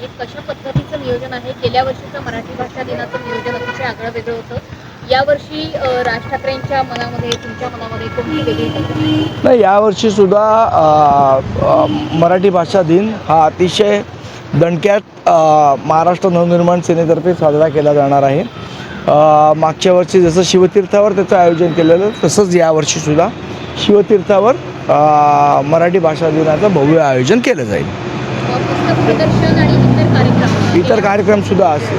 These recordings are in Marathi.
आहे कशा पद्धतीचं नियोजन आहे? गेल्या वर्षीचं मराठी भाषा दिनाचं नियोजन अतिशय आगळं वेगळं होतं. यावर्षी राज ठाकरेंच्या मनामध्ये तुमच्या मनामध्ये कोणती वेगळी नाही यावर्षी सुद्धा मराठी भाषा दिन हा अतिशय दणक्यात महाराष्ट्र नवनिर्माण सेनेतर्फे साजरा केला जाणार आहे. मागच्या वर्षी जसं शिवतीर्थावर त्याचं आयोजन केलेलं तसंच यावर्षीसुद्धा शिवतीर्थावर मराठी भाषा दिनाचं भव्य आयोजन केलं जाईल. पुस्तक प्रदर्शन आणि इतर कार्यक्रम इतर कार्यक्रमसुद्धा असतील.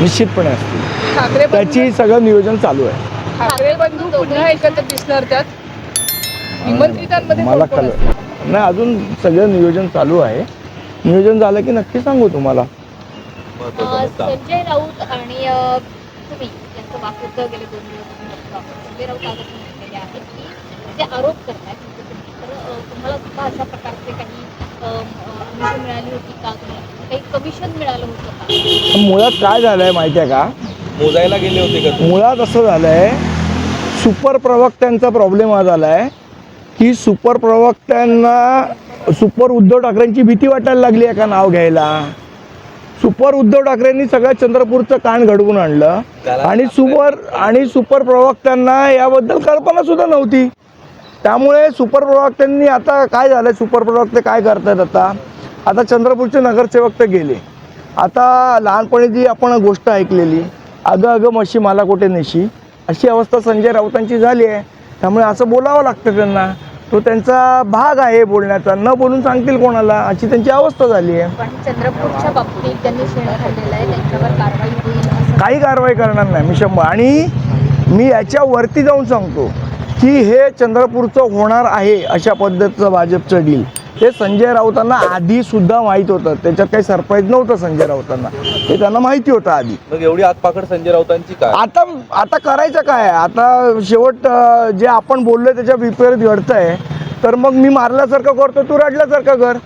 निश्चितपणे असतील. ठाकरे बंधू त्याची सगळं नियोजन चालू आहे. ठाकरे बंधू पुन्हा एकत्र दिसणार त्यात? निमंत्रितांमध्ये मला कोण कोण कळ? नाही अजून सगळं नियोजन चालू आहे. नियोजन झालं की नक्की सांगू तुम्हाला. अ, संजय राऊत आणि अ, तुम्ही यांचं वाक्य गेले दोन दिवस बघतो आपण. संजय राऊत आज असं म्हटलेले आहेत की जे आरोप तर अ, तुम्हाला सुद्धा अशा प्रकारचे काही अ, कमिशन मिळाली होती का तुम्हाला काही कमिशन मिळालं होतं का? मुळात काय झालं आहे माहिती आहे का? मोजायला गेले होते का मुळात असं झालं आहे सुपर प्रवक्त्यांचा प्रॉब्लेम हा झाला आहे की सुपर प्रवक्त्यांना सुपर उद्धव ठाकरेंची भीती वाटायला लागली आहे का नाव घ्यायला. सुपर उद्धव ठाकरेंनी सगळं चंद्रपूरचं कान घडवून आणलं आणि सुपर आणि सुपर प्रवक्त्यांना याबद्दल कल्पना सुद्धा नव्हती. त्यामुळे सुपर प्रवक्त्यांनी आता काय झालं सुपर प्रवक्ते काय करतायत आता? आता चंद्रपूरचे नगरसेवक तर गेले. आता लहानपणी जी आपण गोष्ट ऐकलेली अगं अगं म्हशी मला कुठे नेशी? अशी अवस्था संजय राऊतांची झाली आहे. त्यामुळे असं बोलावं लागतं त्यांना. तो त्यांचा भाग आहे बोलण्याचा. न बोलून सांगतील कोणाला? अशी त्यांची अवस्था झाली आहे. पण चंद्रपूरच्या बाबतीत त्यांनी शेण खाल्लेलं आहे. त्यांच्यावर कारवाई होईल असं काही कारवाई करणार नाही मी शंभर. आणि मी याच्यावरती जाऊन सांगतो की हे चंद्रपूरचं होणार आहे अशा पद्धतीचं भाजपचं डील हे संजय राऊतांना आधी सुद्धा माहीत होतं. त्याच्यात काही सरप्राईज नव्हतं संजय राऊतांना. हे त्यांना माहिती होतं आधी. मग एवढी आतपाकड संजय राऊतांची काय? आता आता करायचं काय? आता शेवट जे आपण बोललोय त्याच्या विपरीत घडतंय. तर मग मी मारल्यासारखं करतो तू रडल्यासारखं कर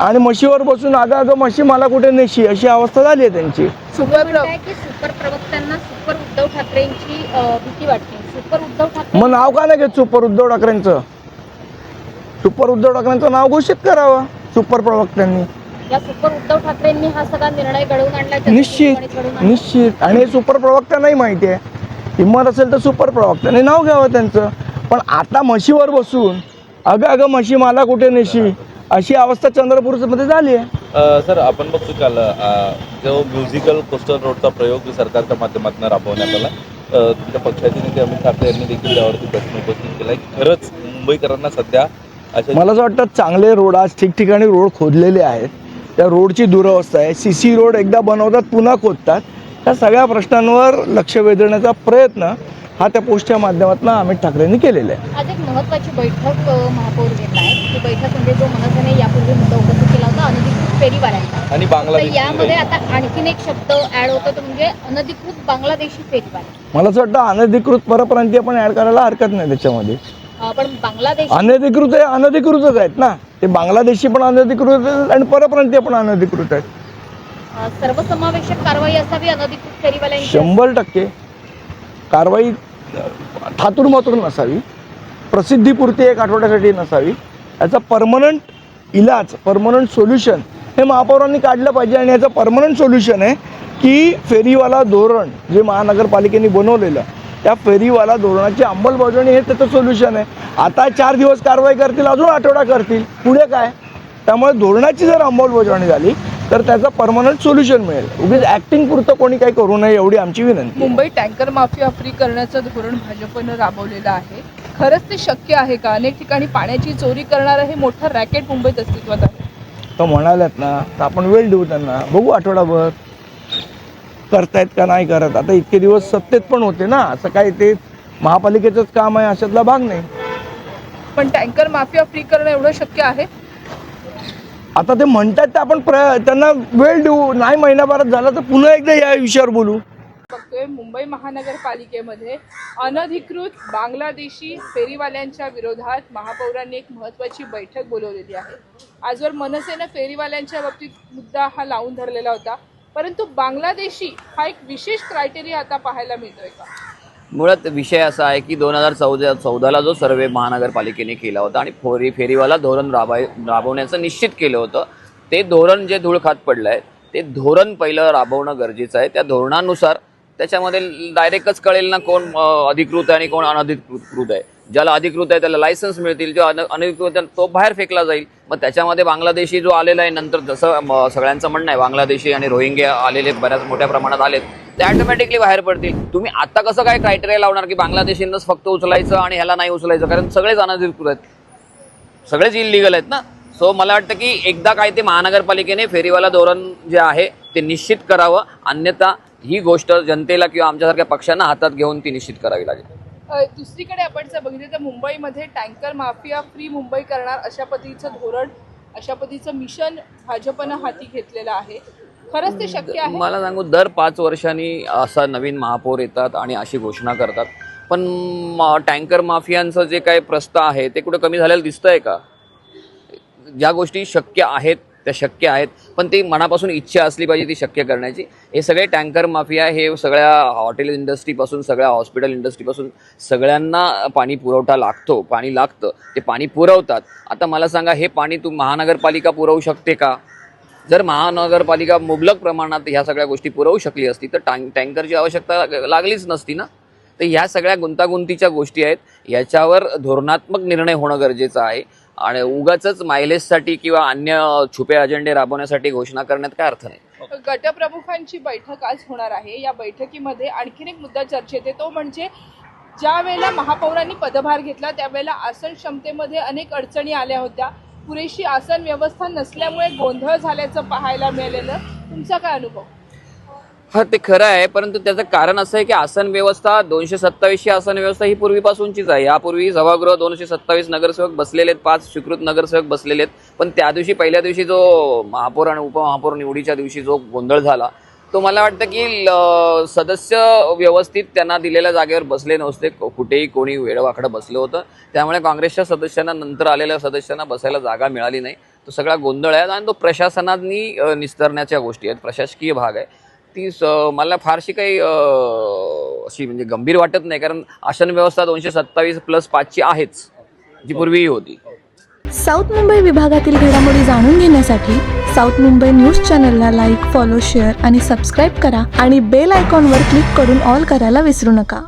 आणि म्हशीवर बसून आगा अगं म्हशी मला कुठे नेशी? अशी अवस्था झाली आहे त्यांची. सुपर प्रवक्त्यांना सुपर उद्धव ठाकरेंची भीती वाटते. सुपर उद्धव ठाकरे मग नाव का नाही घेत सुपर उद्धव ठाकरेंचं? सुपर उद्धव ठाकरेंचं नाव घोषित करावं सुपर प्रवक्त्यांनी. या सुपर उद्धव ठाकरेंनी हा सगळा निर्णय घडवून आणला त्याचा निश्चित निर्णय घडवून आणला. निश्चित. आणि हे सुपर प्रवक्त्यांनाही माहिती आहे. हिंमत असेल तर सुपर प्रवक्त्याने नाव घ्यावं त्यांचं. पण आता म्हशीवर बसून अगं अगं म्हशी मला कुठे नेशी? अशी अवस्था चंद्रपूरमध्ये झाली आहे. अ, सर आपण बघतो काल अ, जो म्युझिकल कोस्टर रोडचा प्रयोग सरकारच्या माध्यमातून राबवण्यात आला. अ, तुमच्या पक्षाचे नेते अमित ठाकरे यांनी देखील त्यावरती प्रश्न उपस्थित केला की खरंच मुंबईकरांना सध्या मला असं वाटतं चांगले रोड आज ठिकठिकाणी रोड खोदलेले आहेत. त्या रोडची दुरवस्था आहे. सी सी रोड एकदा बनवतात पुन्हा खोदतात. त्या सगळ्या प्रश्नांवर लक्ष वेधण्याचा प्रयत्न हा त्या पोस्टच्या माध्यमातून अमित ठाकरेंनी केलेला आहे. आज एक महत्वाची बैठक महापौर घेत आहेत. ही बैठक म्हणजे जो मनसेने यापूर्वी मुद्दा उपस्थित केला होता अनधिकृत फेरीवाल्यांचा. आणि बांगलादेश यामध्ये आता आणखीन एक शब्द ऍड होतो तो म्हणजे अनधिकृत बांगलादेशी फेरीवाले. मला असं वाटतं अनधिकृत परप्रांतीय पण ऍड करायला हरकत नाही त्याच्यामध्ये. पण बांगलादेश अनधिकृत आहे अनधिकृतच आहेत ना. ते बांगलादेशी पण अनधिकृत आहेत आणि परप्रांतीय पण अनधिकृत आहेत. सर्वसमावेशक कारवाई असावी अनधिकृत फेरीवाल्यांची? शंभर टक्के. कारवाई अ, ठातूरमातूर नसावी. प्रसिद्धीपुरती एक आठवड्यासाठी नसावी. याचा परमनंट इलाज परमनंट सोल्युशन हे महापौरांनी काढलं पाहिजे आणि याचं परमनंट सोल्युशन आहे की फेरीवाला धोरण जे महानगरपालिकेने बनवलेलं त्या फेरीवाला धोरणाची अंमलबजावणी हे त्याचं सोल्युशन आहे. आता चार दिवस कारवाई करतील अजून आठवडा करतील. पुढे काय? त्यामुळे धोरणाची जर अंमलबजावणी झाली तर त्याचं परमनंट सोल्युशन मिळेल. उगीच ॲक्टिंग पुरतं कोणी काही करू नये एवढी आमची विनंती. मुंबई टँकर माफिया फ्री करण्याचं धोरण भाजपनं राबवलेलं आहे. खरंच ते शक्य आहे का? अनेक ठिकाणी पाण्याची चोरी करणारं हे मोठं रॅकेट मुंबईत अस्तित्वात आहे. तर म्हणाल्यात ना तर आपण वेळ देऊ त्यांना. बघू आठवडाभर. करतायत का नाही करत? आता इतके दिवस सत्तेत पण होते ना. असं काय ते महापालिकेचंच काम आहे अशातला भाग नाही. पण टँकर माफिया फ्री करणं एवढं शक्य आहे? आता ते म्हणतात ते आपण प्र त्यांना वेळ देऊ. नाही महिनाभरात झाला तर पुन्हा एकदा या विषयावर बोलू. बघतोय मुंबई महानगरपालिकेमध्ये अनधिकृत बांगलादेशी फेरीवाल्यांच्या विरोधात महापौरांनी एक महत्त्वाची बैठक बोलवलेली आहे. आजवर मनसेनं फेरीवाल्यांच्या बाबतीत मुद्दा हा लावून धरलेला होता. परंतु बांगलादेशी हा एक विशेष क्रायटेरिया आता पाहायला मिळतोय का? मुळात विषय असा आहे की दोन हजार चौदा चौदाला जो सर्वे महानगरपालिकेने केला होता आणि फोरी फेरीवाला धोरण राबाय राबवण्याचं निश्चित केलं होतं ते धोरण जे धूळखात पडलं आहे ते धोरण पहिलं राबवणं गरजेचं आहे. त्या धोरणानुसार त्याच्यामध्ये डायरेक्टच कळेल ना कोण अधिकृत आहे आणि कोण अनधिकृत आहे. ज्याला अधिकृत आहे त्याला लायसन्स मिळतील जो अन- अनधिकृत आहे तो बाहेर फेकला जाईल. मग त्याच्यामध्ये बांगलादेशी जो आलेला आहे नंतर जसं सगळ्यांचं म्हणणं आहे बांगलादेशी आणि रोहिंग्या आलेले बऱ्याच मोठ्या प्रमाणात आलेत ते ऑटोमॅटिकली बाहेर पडतील. तुम्ही आता कसं काय क्रायटेरिया लावणार की बांगलादेशींनाच फक्त उचलायचं आणि ह्याला नाही उचलायचं? कारण सगळेच अनधिकृत आहेत. सगळेच इलिगल आहेत ना? सो मला वाटतं की एकदा काय ते महानगरपालिकेने फेरीवाला धोरण जे आहे ते निश्चित करावं. अन्यथा ही गोष्ट जनतेला किंवा आमच्यासारख्या पक्षांना हातात घेऊन ती निश्चित करावी लागेल. दुसरीकडे आपण जर बघितलं तर मुंबईमध्ये टँकर माफिया फ्री मुंबई करणार अशा पद्धतीचं धोरण अशा पद्धतीचं मिशन भाजपनं हाती घेतलेलं आहे. खरंच ते शक्य आहे? मला सांगू दर पाच वर्षांनी असा नवीन महापौर येतात आणि अशी घोषणा करतात. पण टँकर माफियांचं जे काही प्रस्ताव आहे ते कुठं कमी झालेलं दिसतंय का? ज्या गोष्टी शक्य आहेत त्या शक्य आहेत. पण ती मनापासून इच्छा असली पाहिजे ती शक्य करण्याची. हे सगळे टँकर माफिया हे सगळ्या हॉटेल इंडस्ट्रीपासून सगळ्या हॉस्पिटल इंडस्ट्रीपासून सगळ्यांना पाणी पुरवठा लागतो पाणी लागतं. ते पाणी पुरवतात. आता मला सांगा हे पाणी तू महानगरपालिका पुरवू शकते का? जर महानगरपालिका मुबलक प्रमाणात ह्या सगळ्या गोष्टी पुरवू शकली असती तर टँक टँकरची आवश्यकता लागलीच नसती ना? तर ह्या सगळ्या गुंतागुंतीच्या गोष्टी आहेत. याच्यावर धोरणात्मक निर्णय होणं गरजेचं आहे. आणि उगाच मायलेजसाठी किंवा अन्य छुपे अजेंडे राबवण्यासाठी घोषणा करण्यात काय अर्थ नाही. गटप्रमुखांची बैठक आज होणार आहे. या बैठकीमध्ये आणखीन एक मुद्दा चर्चेत आहे तो म्हणजे ज्या वेळेला महापौरांनी पदभार घेतला त्यावेळेला आसन क्षमतेमध्ये अनेक अडचणी आल्या होत्या. पुरेशी आसन व्यवस्था नसल्यामुळे गोंधळ झाल्याचं पाहायला मिळालेलं. तुमचा काय अनुभव? हा ते खरं आहे परंतु त्याचं कारण असं आहे की आसन व्यवस्था दोनशे सत्तावीसची आसन व्यवस्था ही पूर्वीपासूनचीच आहे. यापूर्वी सभागृह दोनशे सत्तावीस नगरसेवक बसलेले आहेत पाच स्वीकृत नगरसेवक बसलेले आहेत पण त्या दिवशी पहिल्या दिवशी जो महापौर आणि उपमहापौर निवडीच्या दिवशी जो गोंधळ झाला तो मला वाटतं की सदस्य व्यवस्थित त्यांना दिलेल्या जागेवर बसले नसते. कुठेही कोणी वेळवाकडं बसलं होतं. त्यामुळे काँग्रेसच्या सदस्यांना नंतर आलेल्या सदस्यांना बसायला जागा मिळाली नाही. तो सगळा गोंधळ आहे आणि तो प्रशासनाने निस्तरण्याच्या गोष्टी आहेत. प्रशासकीय भाग आहे. ती स मला फारशी काही अशी म्हणजे गंभीर वाटत नाही. कारण आसन व्यवस्था दोनशे सत्तावीस प्लस पाचची आहेच जी पूर्वीही होती. साऊथ मुंबई विभागातील घडामोडी जाणून घेण्यासाठी साऊथ मुंबई न्यूज चॅनलला लाईक फॉलो शेअर आणि सबस्क्राईब करा आणि बेल आयकॉनवर क्लिक करून ऑल करायला विसरू नका.